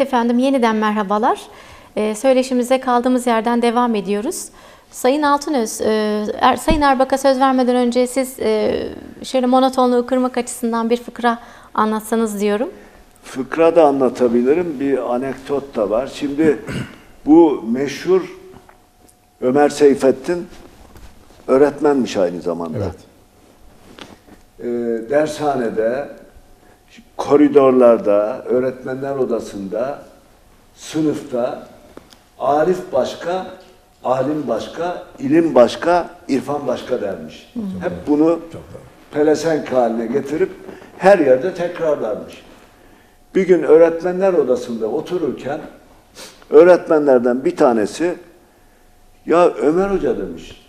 Evet efendim yeniden merhabalar. Ee, söyleşimize kaldığımız yerden devam ediyoruz. Sayın Altınöz, e, Er- Sayın Erbak'a söz vermeden önce siz e, şöyle monotonluğu kırmak açısından bir fıkra anlatsanız diyorum. Fıkra da anlatabilirim. Bir anekdot da var. Şimdi bu meşhur Ömer Seyfettin öğretmenmiş aynı zamanda. Evet. Ee, dershanede, koridorlarda, öğretmenler odasında, sınıfta Arif başka, alim başka, ilim başka, irfan başka dermiş. Hep bunu pelesenk haline getirip her yerde tekrarlarmış. Bir gün öğretmenler odasında otururken öğretmenlerden bir tanesi ya Ömer Hoca demiş.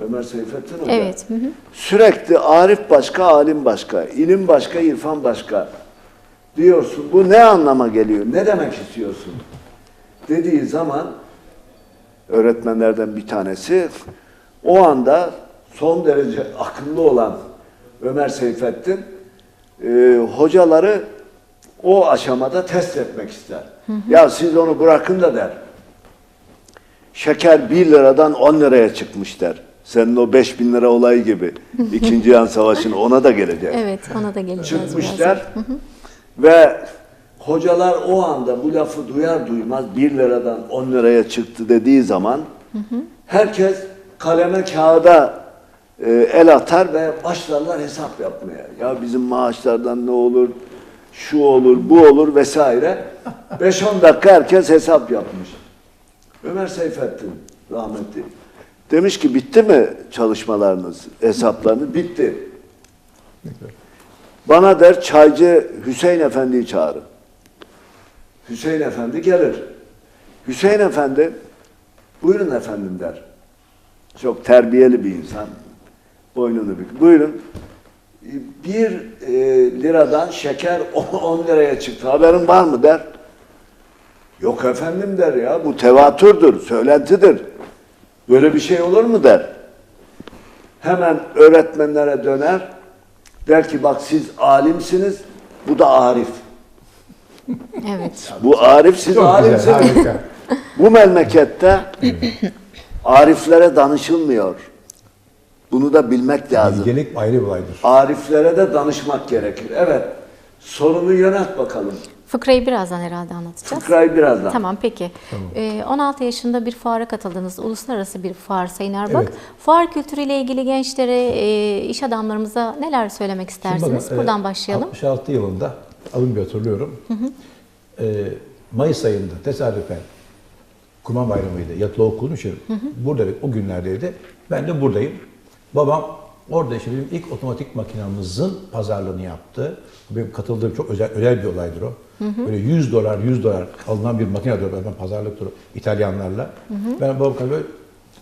Ömer Seyfettin Hoca. Evet. hı hı. Sürekli Arif başka, alim başka, ilim başka, irfan başka diyorsun. Bu ne anlama geliyor? Ne demek istiyorsun? Dediği zaman öğretmenlerden bir tanesi o anda son derece akıllı olan Ömer Seyfettin e, hocaları o aşamada test etmek ister. Ya siz onu bırakın da der. Şeker 1 liradan 10 liraya çıkmış der. Senin o 5 bin lira olayı gibi. İkinci Yan Savaşı'nın ona da gelecek. Evet ona da geleceğiz Çıkmışlar. Ve hocalar o anda bu lafı duyar duymaz 1 liradan 10 liraya çıktı dediği zaman herkes kaleme kağıda e, el atar ve başlarlar hesap yapmaya. Ya bizim maaşlardan ne olur, şu olur, bu olur vesaire. 5-10 dakika herkes hesap yapmış. Ömer Seyfettin rahmetli. Demiş ki bitti mi çalışmalarınız, hesaplarınız? Bitti. Bana der çaycı Hüseyin Efendi'yi çağırın. Hüseyin Efendi gelir. Hüseyin Efendi buyurun efendim der. Çok terbiyeli bir insan. Boynunu bük. Buyurun. Bir e, liradan şeker 10 liraya çıktı. Haberin var mı der. Yok efendim der ya bu tevatürdür, söylentidir. Böyle bir şey olur mu der. Hemen öğretmenlere döner. Der ki bak siz alimsiniz, bu da arif. Evet. Bu arif, siz Çok alimsiniz. Bu memlekette ariflere danışılmıyor. Bunu da bilmek lazım. Bilgelik ayrı bir olaydır. Ariflere de danışmak gerekir. Evet. Sorunu yönelt bakalım. Fıkrayı birazdan herhalde anlatacağız. Fıkrayı birazdan. Tamam peki. Ee, 16 yaşında bir fuara katıldınız. Uluslararası bir fuar Sayın Erbak. Evet. Fuar kültürüyle ilgili gençlere, e, iş adamlarımıza neler söylemek istersiniz? bakın, Buradan e, başlayalım. 66 yılında alın bir hatırlıyorum. E, Mayıs ayında tesadüfen Kurban Bayramı'ydı. Yatılı okulum için burada o günlerdeydi. Ben de buradayım. Babam orada işte bizim ilk otomatik makinamızın pazarlığını yaptı. Benim katıldığım çok özel özel bir olaydır o. Böyle 100 dolar 100 dolar alınan bir makine diyor ben pazarlık turu İtalyanlarla. Ben babam böyle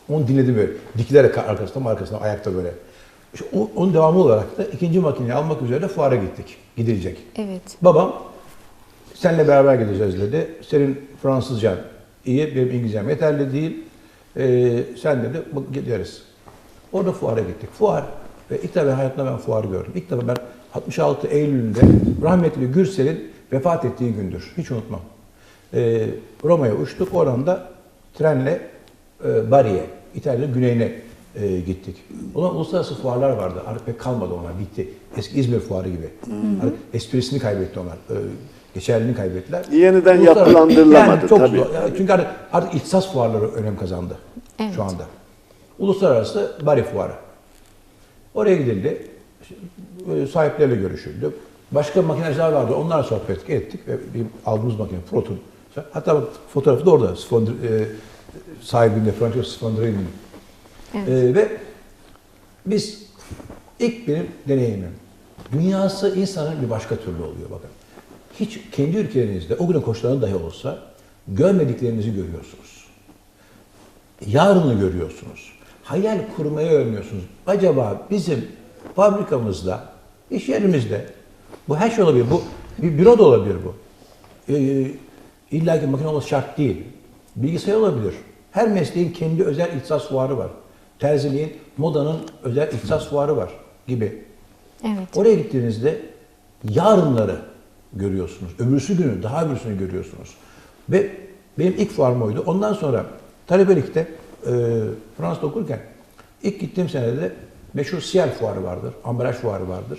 onu dinledim böyle. Dikilerek arkasından arkasından ayakta böyle. İşte onun devamı olarak da ikinci makineyi almak üzere fuara gittik. Gidilecek. Evet. Babam senle beraber gideceğiz dedi. Senin Fransızcan iyi, benim İngilizcem yeterli değil. Ee, sen dedi "Bak, gideriz. Orada fuara gittik. Fuar ve ilk defa hayatımda ben fuar gördüm. İlk defa ben 66 Eylül'ünde rahmetli Gürsel'in vefat ettiği gündür. Hiç unutmam. Ee, Roma'ya uçtuk. Oradan da trenle e, Bari'ye, İtalya'nın güneyine e, gittik. Ona uluslararası fuarlar vardı. Artık pek kalmadı onlar. Bitti. Eski İzmir fuarı gibi. Artık esprisini kaybetti onlar. E, geçerliliğini kaybettiler. Yeniden Uluslararası- yapılandırılamadı, Yani çok tabii. zor. Yani çünkü artık, artık ihtisas fuarları önem kazandı Evet. şu anda. Uluslararası Bari Fuarı. Oraya gidildi. E, Sahiplerle görüşüldü. Başka makineciler vardı. Onlarla sohbet ettik. Ve bir aldığımız makine Frot'un. Hatta fotoğrafı da orada. Sfondr, e, sahibinde Fransız Sfondrini'nin. Evet. E, ve biz ilk benim deneyimim. Dünyası insanın bir başka türlü oluyor bakın. Hiç kendi ülkelerinizde o günün koşulları dahi olsa görmediklerinizi görüyorsunuz. Yarını görüyorsunuz. Hayal kurmayı öğreniyorsunuz. Acaba bizim fabrikamızda, iş yerimizde, bu her şey olabilir. Bu bir büro da olabilir bu. Ee, İlla ki makine olması şart değil. Bilgisayar olabilir. Her mesleğin kendi özel ihtisas fuarı var. Terziliğin, modanın özel ihtisas fuarı var gibi. Evet. Oraya gittiğinizde yarınları görüyorsunuz. Öbürsü günü, daha öbürsünü görüyorsunuz. Ve benim ilk fuarım oydu. Ondan sonra talebelikte e, Fransa'da okurken ilk gittiğim senede meşhur Ciel fuarı vardır. Ambalaj fuarı vardır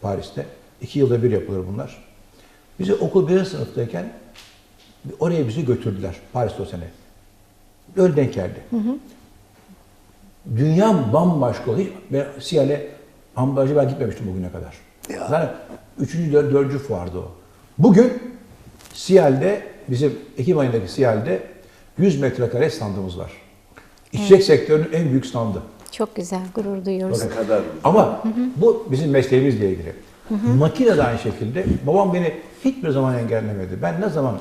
Paris'te. İki yılda bir yapılır bunlar. Bizi okul birinci sınıftayken oraya bizi götürdüler Paris'te o sene. Öyle denk geldi. Dünya bambaşka oldu. Ben Siyale ambalajı ben gitmemiştim bugüne kadar. Ya. Zaten üçüncü, dör- dördüncü fuardı o. Bugün Siyal'de, bizim Ekim ayındaki Siyal'de 100 metrekare standımız var. İçecek sektörünün en büyük standı. Çok güzel, gurur duyuyoruz. Ne kadar Ama bu bizim mesleğimizle ilgili. Makine de aynı şekilde. Babam beni hiçbir zaman engellemedi. Ben ne zaman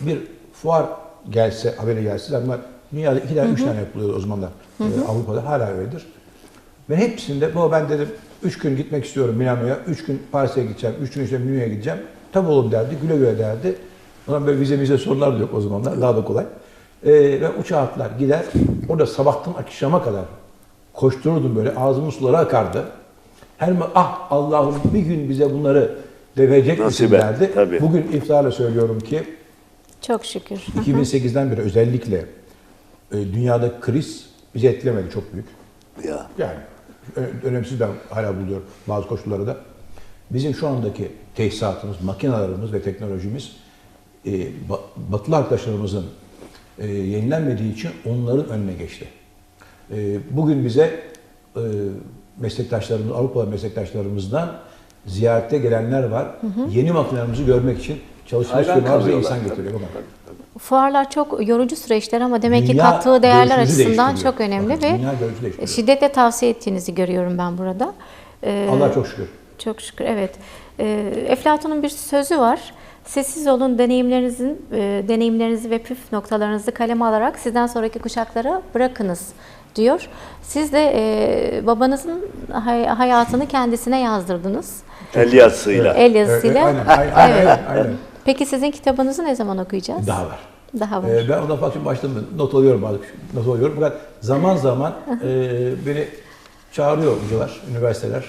bir fuar gelse, haberi gelse, ama dünyada iki tane, üç tane yapılıyor o zamanlar. Ee, Avrupa'da hala öyledir. Ben hepsinde, baba ben dedim, üç gün gitmek istiyorum Milano'ya, üç gün Paris'e gideceğim, üç gün işte Milano'ya gideceğim. Tabii oğlum derdi, güle güle derdi. O zaman böyle vize vize sorunlar da yok o zamanlar, daha da kolay. Ee, ve uçağa atlar, gider. Orada sabahtan akşama kadar koştururdum böyle, ağzımın suları akardı. Her ah Allah'ım bir gün bize bunları verecek misin derdi. tabii. Bugün iftarla söylüyorum ki Çok şükür. 2008'den beri özellikle e, dünyada kriz bizi etkilemedi çok büyük. ya. Yani önemsiz ben hala buluyorum bazı koşulları da. Bizim şu andaki tesisatımız, makinalarımız ve teknolojimiz e, ba- batılı arkadaşlarımızın e, yenilenmediği için onların önüne geçti. E, bugün bize e, meslektaşlarımız, Avrupa meslektaşlarımızdan ziyarete gelenler var. Yeni makinelerimizi görmek için çalışmış firmalar kalıyorlar. insan getiriyor. Bakın. Fuarlar çok yorucu süreçler ama demek ki Dünya kattığı değerler açısından çok önemli Bakın, ve şiddetle tavsiye ettiğinizi görüyorum ben burada. Ee, Allah çok şükür. Çok şükür, evet. Ee, Eflatun'un bir sözü var. Sessiz olun, deneyimlerinizin e, deneyimlerinizi ve püf noktalarınızı kaleme alarak sizden sonraki kuşaklara bırakınız diyor. Siz de e, babanızın hay- hayatını kendisine yazdırdınız. El yazısıyla. El yazısıyla. Aynen, aynen, aynen, Evet. aynen. Peki sizin kitabınızı ne zaman okuyacağız? Daha var. Daha var. Ee, ben ona fakir başladım. Not alıyorum bazı not alıyorum. Fakat zaman zaman e, beni çağırıyor hocalar, üniversiteler.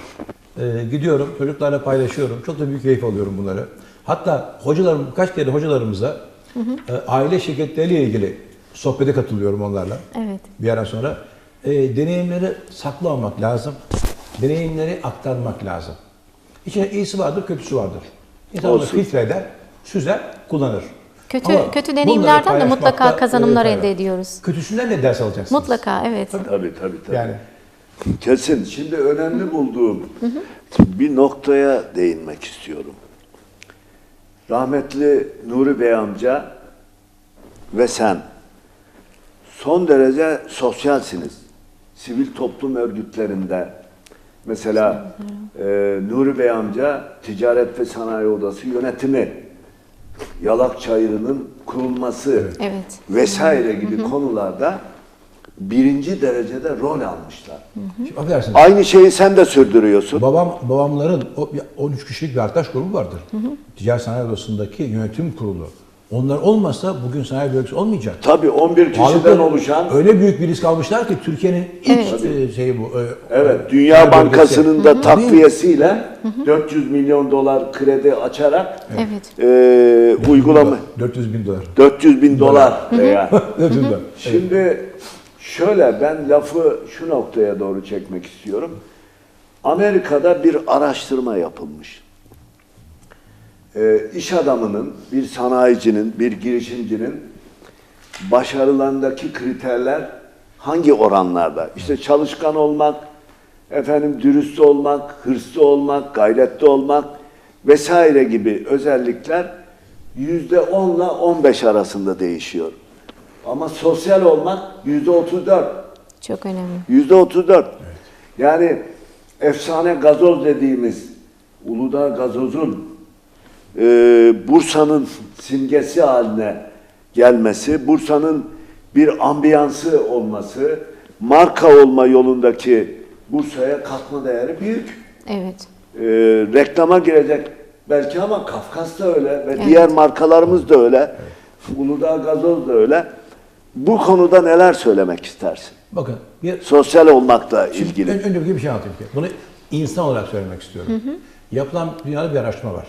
E, gidiyorum, çocuklarla paylaşıyorum. Çok da büyük keyif alıyorum bunları. Hatta hocalarım, birkaç kere hocalarımıza e, aile şirketleriyle ilgili sohbete katılıyorum onlarla. Evet. Bir yerden sonra. E, deneyimleri saklamamak lazım. Deneyimleri aktarmak lazım. İçine iyisi vardır, kötüsü vardır. İnsan onu Olsun. filtre eder, süzer, kullanır. Kötü Ama kötü deneyimlerden de mutlaka kazanımlar e, elde tabii. ediyoruz. Kötüsünden de ders alacaksınız. Mutlaka evet. Tabii tabii tabii. Yani Kesin. Şimdi önemli bulduğum bir noktaya değinmek istiyorum. Rahmetli Nuri Bey amca ve sen son derece sosyalsiniz. Sivil toplum örgütlerinde mesela e, Nuri Bey amca Ticaret ve Sanayi Odası yönetimi, Yalak Çayırı'nın kurulması Evet. vesaire gibi konularda birinci derecede rol almışlar. şimdi affedersiniz. Aynı şeyi sen de sürdürüyorsun. Babam, babamların o bir 13 kişilik bir arkadaş grubu vardır. Ticaret Sanayi Odası'ndaki yönetim kurulu. Onlar olmasa bugün sanayi bölgesi olmayacak. Tabii 11 kişiden Ağırlıklı oluşan öyle büyük bir risk almışlar ki Türkiye'nin ilk e, şeyi bu. e, Evet, e, Dünya. Bankası'nın da takviyesiyle 400 milyon dolar kredi açarak Evet. e, uygulama 400 bin dolar. 400 bin dolar veya 400 bin dolar. Evet. Şimdi şöyle ben lafı şu noktaya doğru çekmek istiyorum. Amerika'da bir araştırma yapılmış. Ee, iş adamının, bir sanayicinin, bir girişimcinin başarılarındaki kriterler hangi oranlarda? İşte çalışkan olmak, efendim dürüst olmak, hırslı olmak, gayretli olmak vesaire gibi özellikler yüzde 10 ile 15 arasında değişiyor. Ama sosyal olmak yüzde 34. Çok önemli. Yüzde 34. Yani efsane gazoz dediğimiz Uludağ gazozun e, Bursa'nın simgesi haline gelmesi, Bursa'nın bir ambiyansı olması, marka olma yolundaki Bursa'ya katma değeri büyük. Evet. E, reklama girecek belki ama Kafkas da öyle ve Evet. diğer markalarımız da öyle. Uludağ gazoz da öyle. Bu konuda neler söylemek istersin? Bakın bir Sosyal olmakla ilgili. ön- önce bir şey anlatayım ki. Bunu insan olarak söylemek istiyorum. Yapılan dünyada bir araştırma var.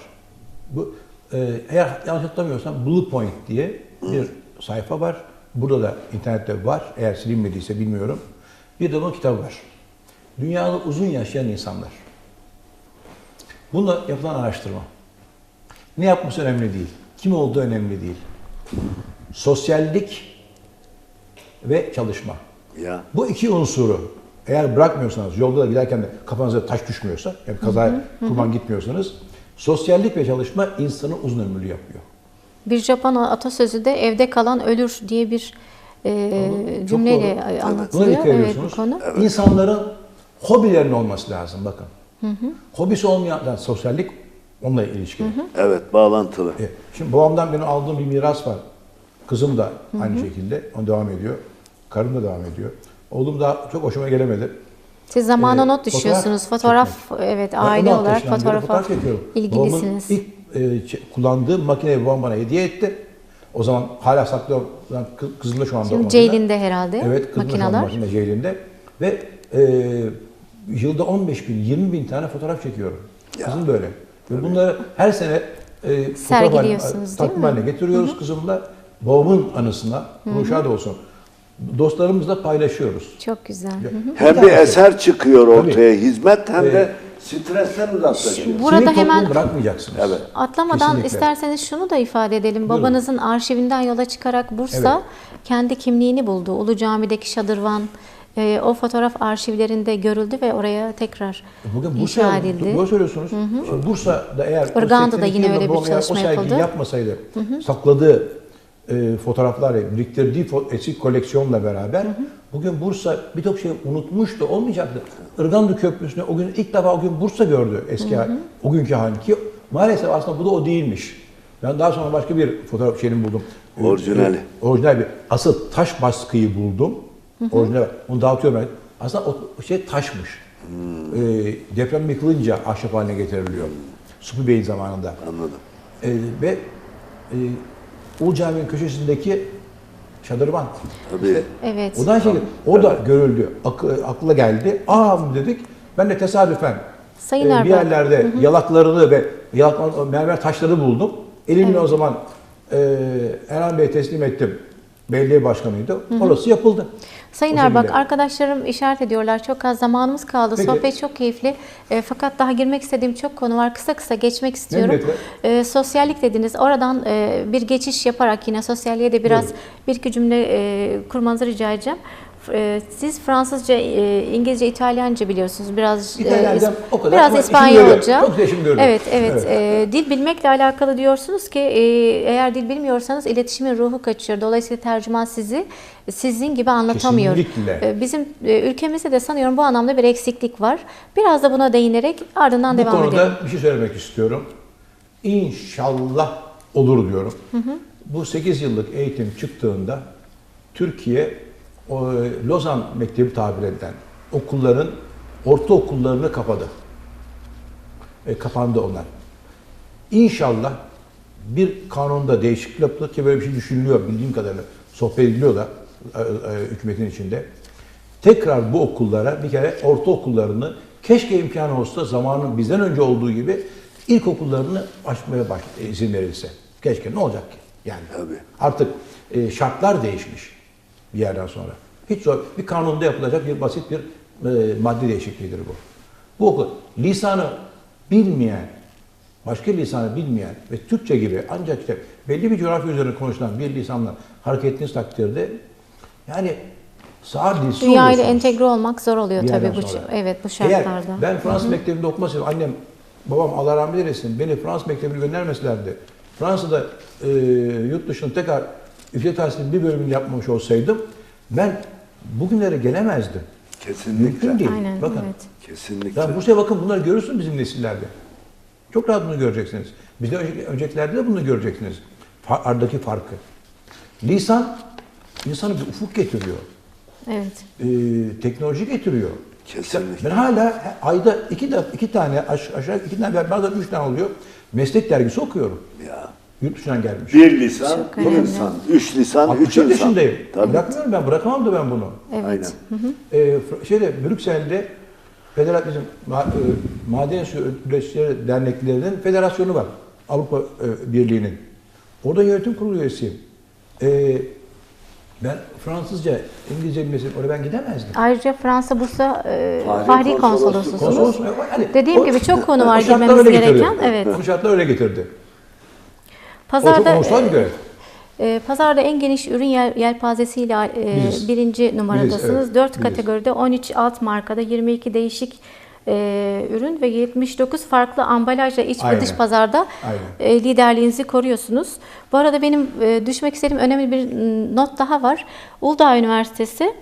Bu Ee, eğer yanlış hatırlamıyorsam Blue Point diye bir sayfa var. Burada da internette var. Eğer silinmediyse bilmiyorum. Bir de bunun kitabı var. Dünyada uzun yaşayan insanlar. Bununla yapılan araştırma. Ne yapması önemli değil. Kim olduğu önemli değil. Sosyallik ve çalışma. Ya. Bu iki unsuru eğer bırakmıyorsanız, yolda da giderken de kafanıza taş düşmüyorsa, yani kaza kurban gitmiyorsanız, sosyallik ve çalışma insanı uzun ömürlü yapıyor. Bir Japon atasözü de evde kalan ölür diye bir e, Çok cümleyle doğru. e, Buna anlatılıyor. dikkat Evet bu ediyorsunuz. konu. İnsanların hobilerinin olması lazım bakın. Hobisi olmayan, yani sosyallik onunla ilişkili. Evet, bağlantılı. E, Şimdi babamdan benim aldığım bir miras var. Kızım da aynı şekilde, on devam ediyor. Karım da devam ediyor. Oğlum da çok hoşuma gelemedi. Siz zamana Ee, not düşüyorsunuz. Fotoğraf, evet Ben aile 16 olarak fotoğrafa fotoğraf çekiyorum. ilgilisiniz. Babamın ilk e, ç- kullandığı makineyi babam bana hediye etti. O zaman hala saklıyorum. Lan kı- Kızıl'da şu anda o Şimdi makine. Ceylin'de herhalde Evet, şu anda makineler. makine Ceylin'de. Ve e, yılda 15 bin, 20 bin tane fotoğraf çekiyorum. Kızım böyle. Ve bunları her sene e, fotoğraf Sergiliyorsunuz, haline- değil takvim haline getiriyoruz kızımla. Babamın anısına, ruhşad olsun. Dostlarımızla paylaşıyoruz. Çok güzel. Hem bir eser çıkıyor ortaya, hizmet hem de stresten uzaklaşıyor. Burada Sivil hemen- bırakmayacaksınız. Evet. Atlamadan Kesinlikle. isterseniz şunu da ifade edelim. Buyurun. Babanızın arşivinden yola çıkarak Bursa Evet. kendi kimliğini buldu. Ulu Cami'deki şadırvan e, o fotoğraf arşivlerinde görüldü ve oraya tekrar Bugün inşa edildi. Doğru söylüyorsunuz. Şimdi Bursa'da eğer o Irgan'da da 82 yine yılında öyle bir babam eğer çalışma sergiyi yapıldı. yapmasaydı, sakladığı e, fotoğraflarla biriktirdiği fo- eski koleksiyonla beraber bugün Bursa birçok şey unutmuş da olmayacaktı. Irgandı Köprüsü'nü o gün ilk defa o gün Bursa gördü eski hal, o günkü hali ki maalesef aslında bu da o değilmiş. Ben daha sonra başka bir fotoğraf şeyini buldum. Orijinali. E, orijinal bir asıl taş baskıyı buldum. Orijinal. Onu dağıtıyorum ben. Aslında o şey taşmış. E, deprem yıkılınca ahşap haline getiriliyor. Supi Bey'in zamanında. Anladım. E, ve e, Ulu Cami'nin köşesindeki şadırvan. Tabii. Evet. O da şekilde. O da görüldü. Akı, akla geldi. Aa mı dedik. Ben de tesadüfen Sayın e, bir yerlerde yalaklarını ve yalak, mermer taşları buldum. Elimle o zaman e, Erhan Bey'e teslim ettim. Belediye başkanıydı. Orası yapıldı. Sayın O Erbak, şekilde. arkadaşlarım işaret ediyorlar. Çok az zamanımız kaldı. Peki. Sohbet çok keyifli. E, fakat daha girmek istediğim çok konu var. Kısa kısa geçmek istiyorum. E, sosyallik dediniz. Oradan e, bir geçiş yaparak yine sosyalliğe de biraz Buyurun. bir iki cümle e, kurmanızı rica edeceğim. F- e, Siz Fransızca, e, İngilizce, İtalyanca biliyorsunuz. Biraz e, İtalyanca o kadar biraz İspanyolca. Çok işim görüyor. Evet, evet. Evet. E, dil bilmekle alakalı diyorsunuz ki e, eğer dil bilmiyorsanız iletişimin ruhu kaçıyor. Dolayısıyla tercüman sizi sizin gibi anlatamıyor. Kesinlikle. E, Bizim e, ülkemizde de sanıyorum bu anlamda bir eksiklik var. Biraz da buna değinerek ardından Bu devam konuda edelim. bir şey söylemek istiyorum. İnşallah olur diyorum. Bu 8 yıllık eğitim çıktığında Türkiye o, e, Lozan Mektebi tabir edilen okulların ortaokullarını kapadı. E, kapandı onlar. İnşallah bir kanunda değişiklik yapılır ki böyle bir şey düşünülüyor bildiğim kadarıyla. Sohbet ediliyor da e, e, hükümetin içinde. Tekrar bu okullara bir kere ortaokullarını keşke imkanı olsa zamanın bizden önce olduğu gibi ilkokullarını açmaya baş, e, izin verilse. Keşke ne olacak ki? Yani Tabii. artık e, şartlar değişmiş bir yerden sonra. Hiç zor. Bir kanunda yapılacak bir basit bir e, madde değişikliğidir bu. Bu okul lisanı bilmeyen, başka lisanı bilmeyen ve Türkçe gibi ancak işte belli bir coğrafya üzerine konuşulan bir lisanla hareket ettiğiniz takdirde yani sağır dilsiz Dünya ile entegre olmak zor oluyor tabii bu sonra. evet bu Eğer şartlarda. ben Fransız mektebinde okumasaydım annem babam Allah rahmet eylesin beni Fransız mektebine göndermeselerdi. Fransa'da e, yurt dışında tekrar yüksek tahsilin bir bölümünü yapmamış olsaydım ben bugünlere gelemezdim. Kesinlikle. Mümkün değil. Aynen Bakın. evet. Kesinlikle. Yani Bursa'ya bakın bunları görürsünüz bizim nesillerde. Çok rahat bunu göreceksiniz. Bizde önceki, öncekilerde de bunu göreceksiniz. Aradaki farkı. Lisan insanı bir ufuk getiriyor. Evet. Ee, teknoloji getiriyor. Kesinlikle. Ben hala ayda iki, iki tane aş- aşağı iki tane bazen üç tane oluyor. Meslek dergisi okuyorum. Ya. Yurt dışından gelmiş. Bir lisan, Çok bir önemli. insan. Üç lisan, üç 64 insan. yaşındayım. Tabii. Bırakmıyorum ben, bırakamam da ben bunu. Evet. Aynen. Ee, Fr- şeyde Brüksel'de Federal bizim ma- e, Maden Suyu Üreticileri Derneklerinin federasyonu var. Avrupa e, Birliği'nin. Orada yönetim kurulu üyesiyim. E, ben Fransızca, İngilizce bilmesem oraya ben gidemezdim. Ayrıca Fransa Bursa e, Fahri Fahri Konsolosluğu. Konsolos- yani Dediğim o- gibi çok konu o var şartlar girmemiz öyle getirdi. gereken. Evet. O şartlar öyle getirdi. O çok Pazarda ulusal bir görev. e, pazarda en geniş ürün yel, yelpazesiyle e, birinci numaradasınız. evet, 4 biziz. kategoride 13 alt markada 22 değişik e, ürün ve 79 farklı ambalajla iç ve dış pazarda Aynen. e, liderliğinizi koruyorsunuz. Bu arada benim e, düşmek istediğim önemli bir not daha var. Uludağ Üniversitesi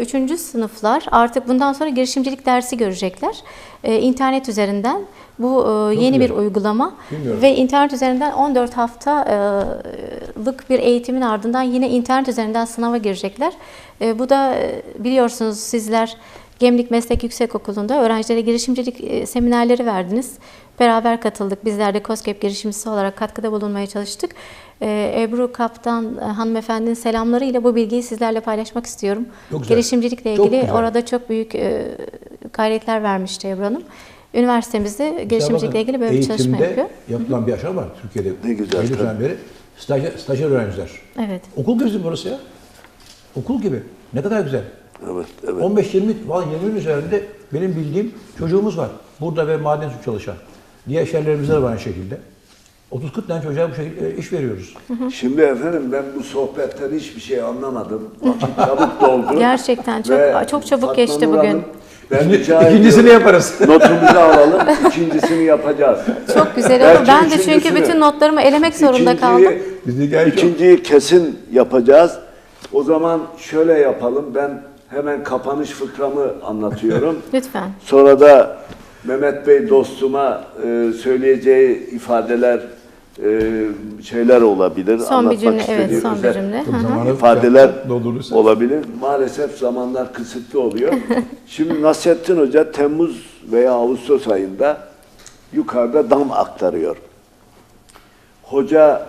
3. sınıflar artık bundan sonra girişimcilik dersi görecekler. E, internet üzerinden bu e, yeni bir uygulama Bilmiyorum. ve internet üzerinden 14 haftalık bir eğitimin ardından yine internet üzerinden sınava girecekler. E, Bu da e, biliyorsunuz sizler Gemlik Meslek Yüksekokulu'nda öğrencilere girişimcilik e, seminerleri verdiniz. Beraber katıldık. Bizler de COSGAP girişimcisi olarak katkıda bulunmaya çalıştık. E, Ebru Kaptan e, hanımefendinin selamlarıyla bu bilgiyi sizlerle paylaşmak istiyorum. Çok güzel. Girişimcilikle Çok ilgili güzel. orada çok büyük e, gayretler vermişti Ebru Hanım. Üniversitemizde girişimcilikle ilgili böyle bir çalışma Eğitimde yapıyor. yapılan bir aşama var Türkiye'de. Ne güzel, Belli tabii. dönem beri. Stajyer, stajyer öğrenciler. Evet. Okul gibi burası ya. Okul gibi. Ne kadar güzel. Evet, evet. 15-20, vallahi 20'nin üzerinde benim bildiğim çocuğumuz var. Burada ve maden su çalışan. Diğer şehirlerimizde de aynı şekilde. 30-40 tane çocuğa bu şekilde iş veriyoruz. Şimdi efendim ben bu sohbetten hiçbir şey anlamadım. Vakit çabuk doldu. Gerçekten çok Ve çok çabuk Fatma geçti Nur bugün. Hanım, Ben ikincisini yaparız. Notumuzu alalım. ikincisini yapacağız. Çok güzel Belki oldu. Ben de çünkü üçüncüsünü. bütün notlarımı elemek zorunda İkinciyi- kaldım. Biz de. İkinciyi kesin yapacağız. O zaman şöyle yapalım. Ben hemen kapanış fıkramı anlatıyorum. Lütfen. Sonra da Mehmet Bey dostuma e, söyleyeceği ifadeler, e, şeyler olabilir. Son bir Anlatmak cümle, evet son bir cümle. Zamanı ifadeler doldurursa. olabilir. Maalesef zamanlar kısıtlı oluyor. Şimdi Nasrettin Hoca Temmuz veya Ağustos ayında yukarıda dam aktarıyor. Hoca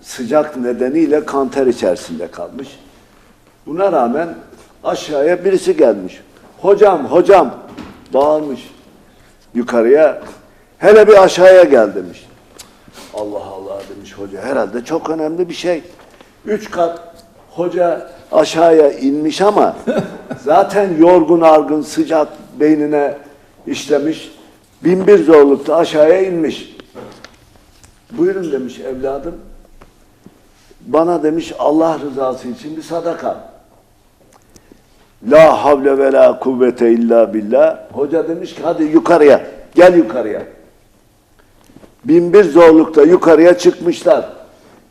sıcak nedeniyle kanter içerisinde kalmış. Buna rağmen aşağıya birisi gelmiş. Hocam, hocam bağırmış yukarıya. Hele bir aşağıya gel demiş. Allah Allah demiş hoca. Herhalde çok önemli bir şey. Üç kat hoca aşağıya inmiş ama zaten yorgun argın sıcak beynine işlemiş. Bin bir zorlukta aşağıya inmiş. Buyurun demiş evladım. Bana demiş Allah rızası için bir sadaka. La havle ve la kuvvete illa billah. Hoca demiş ki hadi yukarıya. Gel yukarıya. Binbir zorlukta yukarıya çıkmışlar.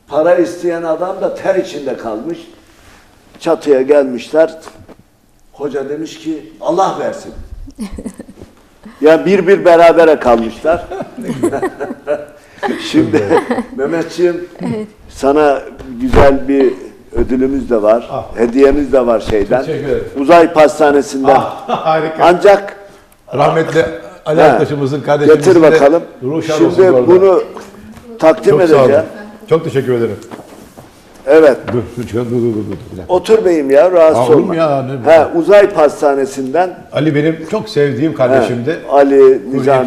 Para isteyen adam da ter içinde kalmış. Çatıya gelmişler. Hoca demiş ki Allah versin. ya bir bir berabere kalmışlar. Şimdi Mehmetciğim sana güzel bir ödülümüz de var. Ah. Hediyemiz de var şeyden. Teşekkür ederim. Uzay Pastanesi'nden. Ah, harika. Ancak Rahmetli Ali Ha, arkadaşımızın kardeşimizin getir bakalım. Şimdi orada. bunu takdim Çok edeceğim. Çok teşekkür ederim. Evet. Dur, dur, dur, dur, dur. Otur beyim ya rahatsız Aa, olma. ya? Ne- He, uzay pastanesinden Ali benim çok sevdiğim he, kardeşimdi. Ali, Bu Nizam.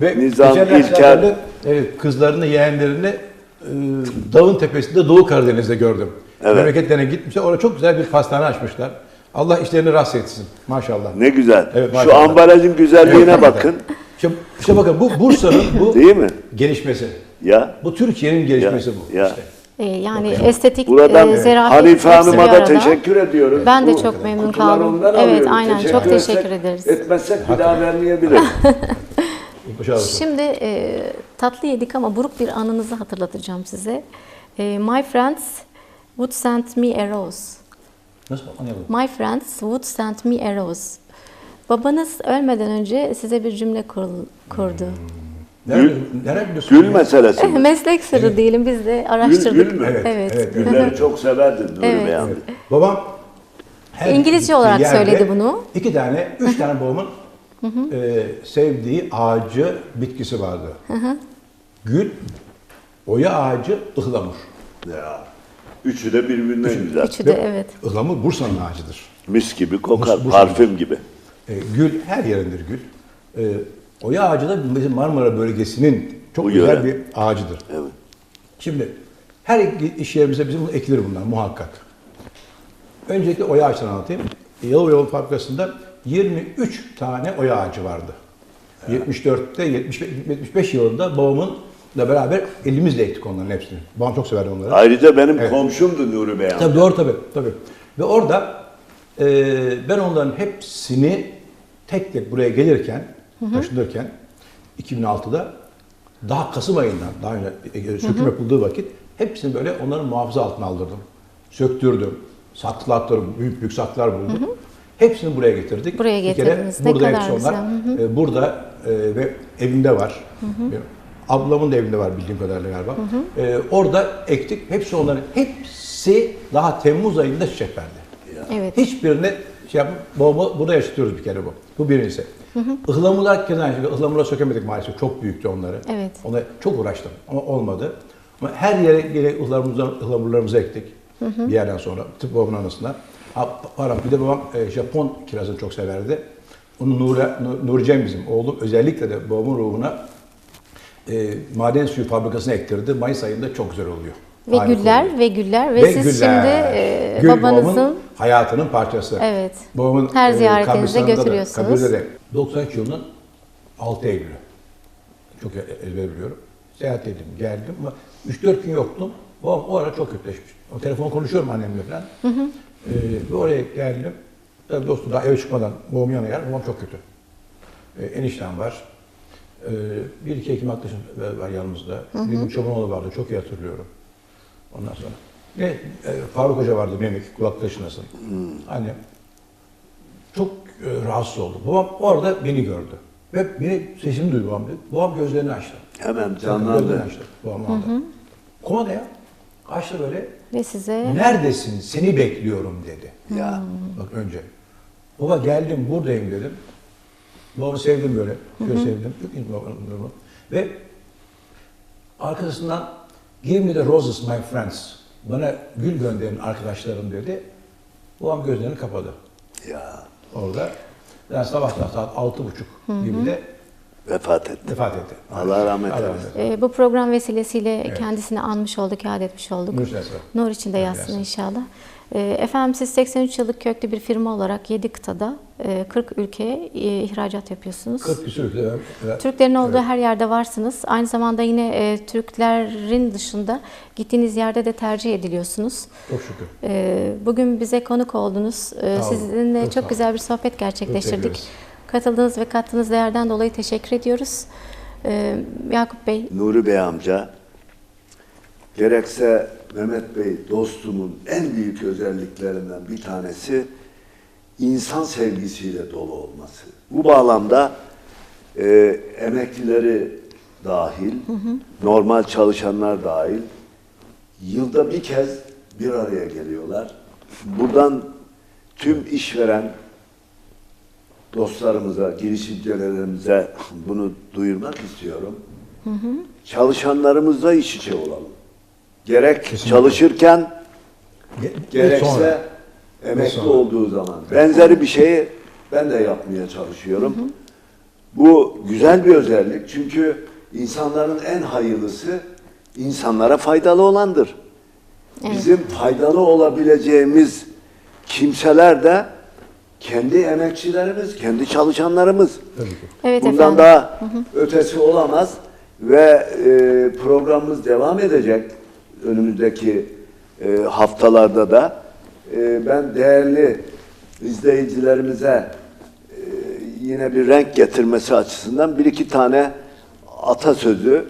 Ve Nizam, İlker. evet, kızlarını, yeğenlerini e, dağın tepesinde Doğu Karadeniz'de gördüm. Evet. Memleketlerine gitmişler. Orada çok güzel bir pastane açmışlar. Allah işlerini rast etsin. Maşallah. Ne güzel. Evet, Şu maşallah. ambalajın güzelliğine Evet, bakın. İşte, işte bakın bu Bursa'nın bu Değil mi? gelişmesi. Ya. Bu Türkiye'nin gelişmesi Ya, bu. ya. işte. E, yani estetik, Buradan e, zerafet Hanife Hanım'a da teşekkür ediyoruz. Ben de Bu çok memnun kaldım. Evet, alıyoruz. aynen. Çok etsek, teşekkür ederiz. Etmezsek bir daha vermeyebilir. Başarılı olsun. Şimdi e, tatlı yedik ama buruk bir anınızı hatırlatacağım size. E, my friends would send me a rose. Nasıl anlayalım? My friends would send me a rose. Babanız ölmeden önce size bir cümle kurul- kurdu. Nerede, nerede biliyorsun? Gül meselesi mi? Meslek sırrı diyelim biz de araştırdık. Gül, gül mü? Evet, Evet. evet, Gülleri çok severdin Nuri Evet. Bey. Babam her İngilizce olarak yerde söyledi bunu. İki tane, üç tane babamın e, sevdiği ağacı, bitkisi vardı. Gül, oya ağacı, ıhlamur. Ya. Üçü de birbirinden güzel. Üçü de evet. Ihlamur Bursa'nın ağacıdır. Mis gibi kokar, bus- parfüm gibi. E, gül, her yerindir gül. E, oya ağacı da bizim Marmara bölgesinin çok Bu güzel yöre. bir ağacıdır. Evet. Şimdi her iş yerimize bizim ekilir bunlar muhakkak. Öncelikle oya ağaçlarını anlatayım. Yalova'nın fabrikasında 23 tane oya ağacı vardı. 74'te 75, 75 yılında babamın da beraber elimizle ektik onların hepsini. Babam çok severdi onları. Ayrıca benim Evet. komşumdu Nuri Bey. Tabii doğru tabii. tabii. Ve orada e, ben onların hepsini tek tek buraya gelirken, taşınırken 2006'da daha Kasım ayından, daha önce e, söküm yapıldığı vakit hepsini böyle onların muhafaza altına aldırdım. Söktürdüm. Saklıklar, büyük büyük saklar buldum. Hepsini buraya getirdik. Buraya Bir kere getirdiniz. Ne burada kadar hepsi onlar. güzel. E, burada e, ve evimde var. Benim ablamın da evinde var bildiğim kadarıyla galiba. E, orada ektik. Hepsi onların hepsi daha Temmuz ayında çiçek verdi. Evet. Hiçbirine şey yapıp babamı burada yaşatıyoruz bir kere bu. Bu birincisi. Ihlamurlar keza aynı şekilde. Ihlamurlar sökemedik maalesef. Çok büyüktü onları. Evet. Ona çok uğraştım ama olmadı. Ama her yere yine ıhlamurlarımızı, ektik. Bir yerden sonra. Tıp babamın anısına. Ha, pardon, bir de babam e, Japon kirazını çok severdi. Onu Nuri, Nuri Cem bizim oğlum özellikle de babamın ruhuna e, maden suyu fabrikasına ektirdi. Mayıs ayında çok güzel oluyor. Ve Harika güller oluyor. ve güller ve, siz şimdi e, Gül babanızın hayatının parçası. Evet. Babamın Her ziyaretinizde kabristanında da- götürüyorsunuz. kabirde de 93 yılının 6 Eylül'ü. Çok e- ezber biliyorum. Seyahat ettim, geldim ama 3-4 gün yoktum. Babam o ara çok kötüleşmiş. O telefon konuşuyorum annemle falan. Ee, ve oraya geldim. Tabii dostum daha eve çıkmadan babamın yanına geldim. Babam çok kötü. Ee, eniştem var. Ee, bir iki hekim arkadaşım var yanımızda. Benim Çobanoğlu vardı. Çok iyi hatırlıyorum. Ondan sonra. Ve e, Faruk Hoca vardı Memik, kulak taşınasın. Annem çok e, rahatsız oldu. Babam orada beni gördü. Ve beni sesimi duydu babam dedi. Babam gözlerini açtı. Hemen Gözlerini canlandı. açtı babam orada. Komada ya. Açtı böyle. ve size Neredesin? Seni bekliyorum dedi. Ya. Bak önce. Baba geldim buradayım dedim. Babamı sevdim böyle. Şöyle sevdim. Babamı. Ve arkasından Give me the roses my friends. Bana gül gönderin arkadaşlarım dedi. Babam gözlerini kapadı Ya. orada. Yani sabahtan saat altı buçuk gibi de Vefat etti. vefat etti. Allah rahmet eylesin. e, bu program vesilesiyle kendisini anmış olduk, yad etmiş olduk. Nur. Nur içinde yatsın inşallah. E, efendim siz 83 yıllık köklü bir firma olarak 7 kıtada e, 40 ülkeye e, ihracat yapıyorsunuz. 40 küsur ülkede ben- ben- Türklerin olduğu her yerde varsınız. Aynı zamanda yine e, Türklerin dışında gittiğiniz yerde de tercih ediliyorsunuz. çok şükür. E, bugün bize konuk oldunuz. E, Sağ olun. sizinle Çok çok, güzel bir sohbet gerçekleştirdik. Katıldığınız ve kattığınız değerden dolayı teşekkür ediyoruz. Yakup Bey, Nuri Bey amca gerekse Mehmet Bey dostumun en büyük özelliklerinden bir tanesi insan sevgisiyle dolu olması. Bu bağlamda e, emeklileri dahil, normal çalışanlar dahil yılda bir kez bir araya geliyorlar. Buradan tüm işveren dostlarımıza, girişimcilerimize bunu duyurmak istiyorum. Çalışanlarımızla iç içe olalım. Gerek çalışırken, Ge- gerekse sonra. emekli sonra. olduğu zaman. Benzeri bir şeyi ben de yapmaya çalışıyorum. Bu güzel bir özellik çünkü insanların en hayırlısı insanlara faydalı olandır. Bizim faydalı olabileceğimiz kimseler de kendi emekçilerimiz, kendi çalışanlarımız. Ki. Evet Bundan efendim. daha ötesi olamaz ve e, programımız devam edecek önümüzdeki e, haftalarda da. E, ben değerli izleyicilerimize e, yine bir renk getirmesi açısından bir iki tane atasözü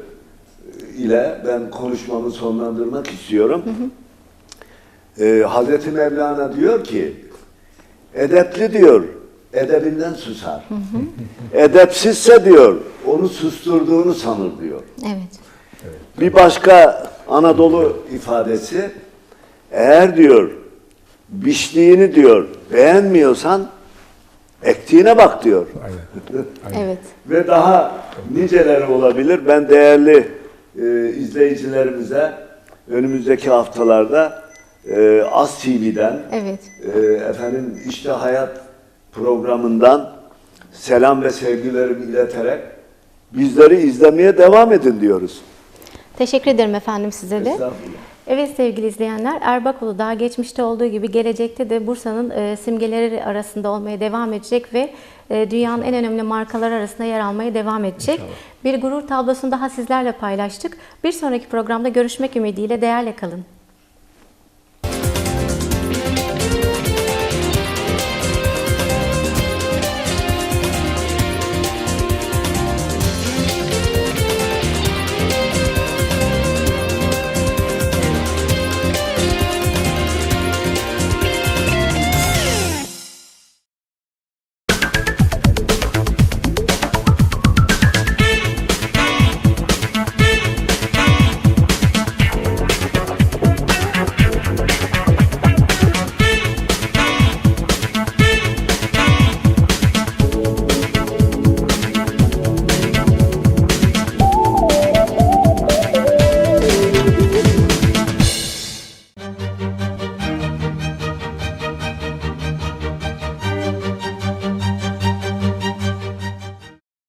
ile ben konuşmamı sonlandırmak istiyorum. Ee, Hazreti Mevlana diyor ki, edepli diyor, edebinden susar. Edepsizse diyor, onu susturduğunu sanır diyor. Evet. Bir başka Anadolu ifadesi, eğer diyor, biçtiğini diyor, beğenmiyorsan, ektiğine bak diyor. Aynen. Aynen. Evet. Ve daha niceleri olabilir. Ben değerli e, izleyicilerimize önümüzdeki haftalarda e, Az TV'den Evet. e, efendim işte hayat programından selam ve sevgilerimi ileterek bizleri izlemeye devam edin diyoruz. Teşekkür ederim efendim size de. Evet sevgili izleyenler, Erbakulu daha geçmişte olduğu gibi gelecekte de Bursa'nın e, simgeleri arasında olmaya devam edecek ve e, dünyanın en önemli markaları arasında yer almaya devam edecek. Bir gurur tablosunu daha sizlerle paylaştık. Bir sonraki programda görüşmek ümidiyle değerle kalın.